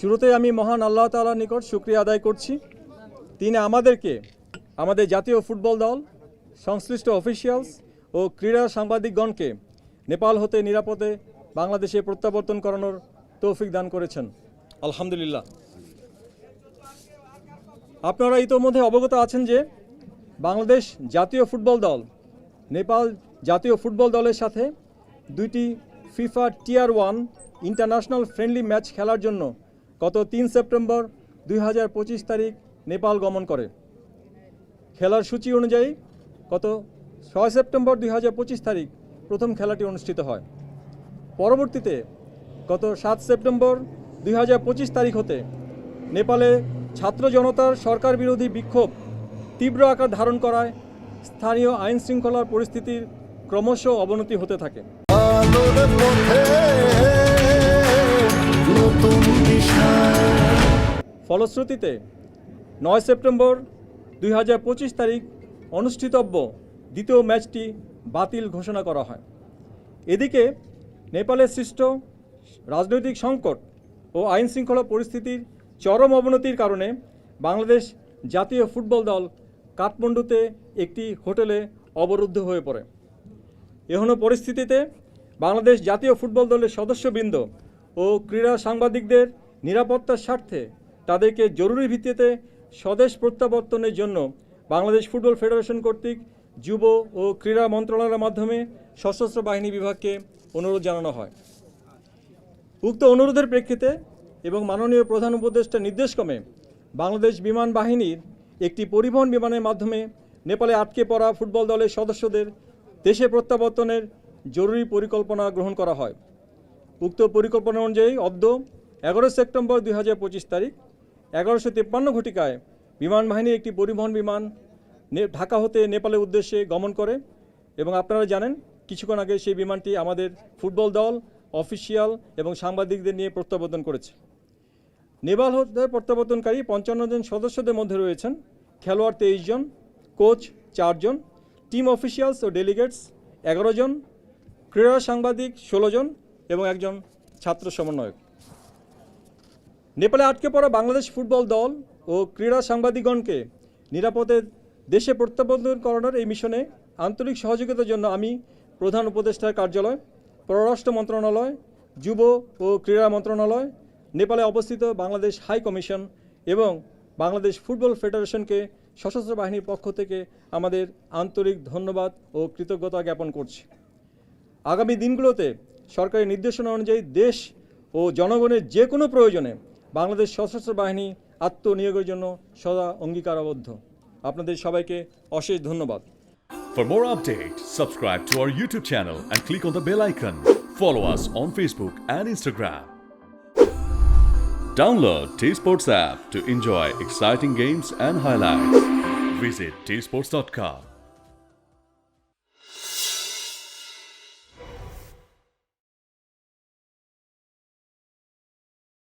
শুরুতে আমি মহান আল্লাহ তাআলার নিকট শুক্রিয়া আদায় করছি। তিনি আমাদেরকে আমাদের জাতীয় ফুটবল দল সংশ্লিষ্ট অফিসিয়ালস ও ক্রীড়া সাংবাদিকগণকে নেপাল হতে নিরাপদে বাংলাদেশে প্রত্যাবর্তন করানোর তৌফিক দান করেছেন। আলহামদুলিল্লাহ। আপনারা ইতোমধ্যে অবগত আছেন যে বাংলাদেশ জাতীয় ফুটবল দল নেপাল জাতীয় ফুটবল দলের সাথে দুইটি FIFA tier one international friendly match খেলার জন্য গত তিন সেপ্টেম্বর দুই হাজার পঁচিশ তারিখ নেপাল গমন করে। খেলার সূচি অনুযায়ী গত ছয় সেপ্টেম্বর দুই হাজার পঁচিশ তারিখ প্রথম খেলাটি অনুষ্ঠিত হয়। পরবর্তীতে গত সাত সেপ্টেম্বর দুই হাজার পঁচিশ তারিখ হতে নেপালে ছাত্র জনতার সরকার বিরোধী বিক্ষোভ তীব্র আকার ধারণ করায় স্থানীয় আইন শৃঙ্খলার পরিস্থিতির ক্রমশ অবনতি হতে থাকে। ফলশ্রুতিতে নয় সেপ্টেম্বর দুই হাজার পঁচিশ তারিখ অনুষ্ঠিতব্য দ্বিতীয় ম্যাচটি বাতিল ঘোষণা করা হয়। এদিকে নেপালে সৃষ্ট রাজনৈতিক সংকট ও আইন শৃঙ্খলা পরিস্থিতির চরম অবনতির কারণে বাংলাদেশ জাতীয় ফুটবল দল কাঠমান্ডুতে একটি হোটেলে অবরুদ্ধ হয়ে পড়ে। এহনো পরিস্থিতিতে বাংলাদেশ জাতীয় ফুটবল দলের সদস্যবৃন্দ ও ক্রীড়া সাংবাদিকদের নিরাপত্তার স্বার্থে তাদেরকে জরুরি ভিত্তিতে স্বদেশ প্রত্যাবর্তনের জন্য বাংলাদেশ ফুটবল ফেডারেশন কর্তৃক যুব ও ক্রীড়া মন্ত্রণালয়ের মাধ্যমে সশস্ত্র বাহিনী বিভাগকে অনুরোধ জানানো হয়। উক্ত অনুরোধের প্রেক্ষিতে এবং মাননীয় প্রধান উপদেষ্টার নির্দেশক্রমে বাংলাদেশ বিমান বাহিনীর একটি পরিবহন বিমানের মাধ্যমে নেপালে আটকে পড়া ফুটবল দলের সদস্যদের দেশে প্রত্যাবর্তনের জরুরি পরিকল্পনা গ্রহণ করা হয়। উক্ত পরিকল্পনা অনুযায়ী অদ্য এগারো সেপ্টেম্বর দুই হাজার পঁচিশ তারিখ এগারোশো তিপ্পান্ন ঘটিকায় বিমান বাহিনী একটি পরিবহন বিমান ঢাকা হতে নেপালের উদ্দেশ্যে গমন করে এবং আপনারা জানেন, কিছুক্ষণ আগে সেই বিমানটি আমাদের ফুটবল দল, অফিসিয়াল এবং সাংবাদিকদের নিয়ে প্রত্যাবর্তন করেছে। নেপাল হতে প্রত্যাবর্তনকারী পঞ্চান্ন জন সদস্যদের মধ্যে রয়েছেন খেলোয়াড় তেইশ জন, কোচ চারজন টিম অফিসিয়ালস ও ডেলিগেটস এগারো জন, ক্রীড়া সাংবাদিক ষোলো জন এবং একজন ছাত্র সমন্বয়ক। নেপালে আটকে পড়া বাংলাদেশ ফুটবল দল ও ক্রীড়া সাংবাদিকগণকে নিরাপদে দেশে প্রত্যাবর্তন করানোর এই মিশনে আন্তরিক সহযোগিতার জন্য আমি প্রধান উপদেষ্টার কার্যালয়, পররাষ্ট্র মন্ত্রণালয়, যুব ও ক্রীড়া মন্ত্রণালয়, নেপালে অবস্থিত বাংলাদেশ হাই কমিশন এবং বাংলাদেশ ফুটবল ফেডারেশনকে সশস্ত্র বাহিনীর পক্ষ থেকে আমাদের আন্তরিক ধন্যবাদ ও কৃতজ্ঞতা জ্ঞাপন করছি। আগামী দিনগুলোতে সরকারি নির্দেশনা অনুযায়ী দেশ ও জনগণের যে কোনো প্রয়োজনে বাংলাদেশ সশস্ত্র বাহিনী আত্মনিয়োগের জন্য সদা অঙ্গীকারাবদ্ধ আপনাদের সবাইকে অশেষ ধন্যবাদ For more updates, subscribe to our YouTube channel and click on the bell icon. Follow us on Facebook and Instagram. Download T Sports app to enjoy exciting games and highlights. Visit tsports.com.